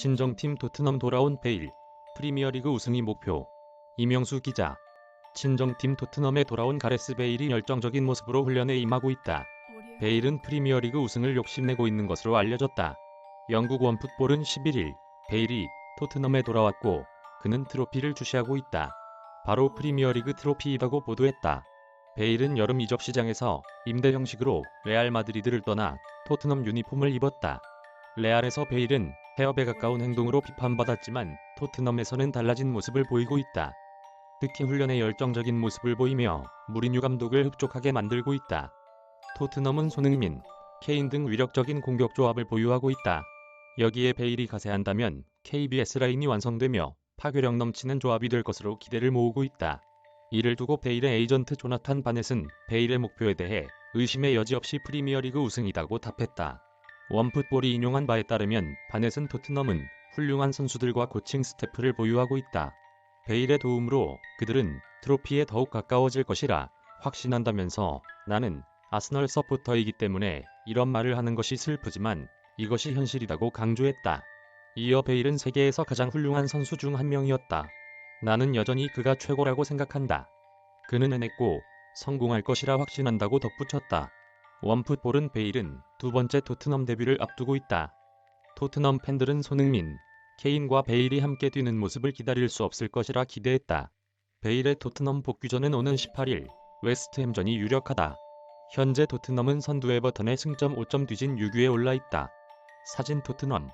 친정팀 토트넘 돌아온 베일. 프리미어리그 우승이 목표. 이명수 기자. 친정팀 토트넘에 돌아온 가레스 베일이 열정적인 모습으로 훈련에 임하고 있다. 베일은 프리미어리그 우승을 욕심내고 있는 것으로 알려졌다. 영국 원풋볼은 11일 베일이 토트넘에 돌아왔고 그는 트로피를 주시하고 있다. 바로 프리미어리그 트로피이라고 보도했다. 베일은 여름 이적 시장에서 임대 형식으로 레알 마드리드를 떠나 토트넘 유니폼을 입었다. 레알에서 베일은 해협에 가까운 행동으로 비판받았지만 토트넘에서는 달라진 모습을 보이고 있다. 특히 훈련에 열정적인 모습을 보이며 무리뉴 감독을 흡족하게 만들고 있다. 토트넘은 손흥민, 케인 등 위력적인 공격 조합을 보유하고 있다. 여기에 베일이 가세한다면 KBS 라인이 완성되며 파괴력 넘치는 조합이 될 것으로 기대를 모으고 있다. 이를 두고 베일의 에이전트 조나탄 바넷은 베일의 목표에 대해 의심의 여지 없이 프리미어리그 우승이라고 답했다. 원풋볼이 인용한 바에 따르면 바넷은 토트넘은 훌륭한 선수들과 코칭 스태프를 보유하고 있다. 베일의 도움으로 그들은 트로피에 더욱 가까워질 것이라 확신한다면서 나는 아스널 서포터이기 때문에 이런 말을 하는 것이 슬프지만 이것이 현실이라고 강조했다. 이어 베일은 세계에서 가장 훌륭한 선수 중 한 명이었다. 나는 여전히 그가 최고라고 생각한다. 그는 해냈고 성공할 것이라 확신한다고 덧붙였다. 원풋볼은 베일은 두 번째 토트넘 데뷔를 앞두고 있다. 토트넘 팬들은 손흥민, 케인과 베일이 함께 뛰는 모습을 기다릴 수 없을 것이라 기대했다. 베일의 토트넘 복귀전은 오는 18일 웨스트햄전이 유력하다. 현재 토트넘은 선두 에버턴의 승점 5점 뒤진 6위에 올라 있다. 사진 토트넘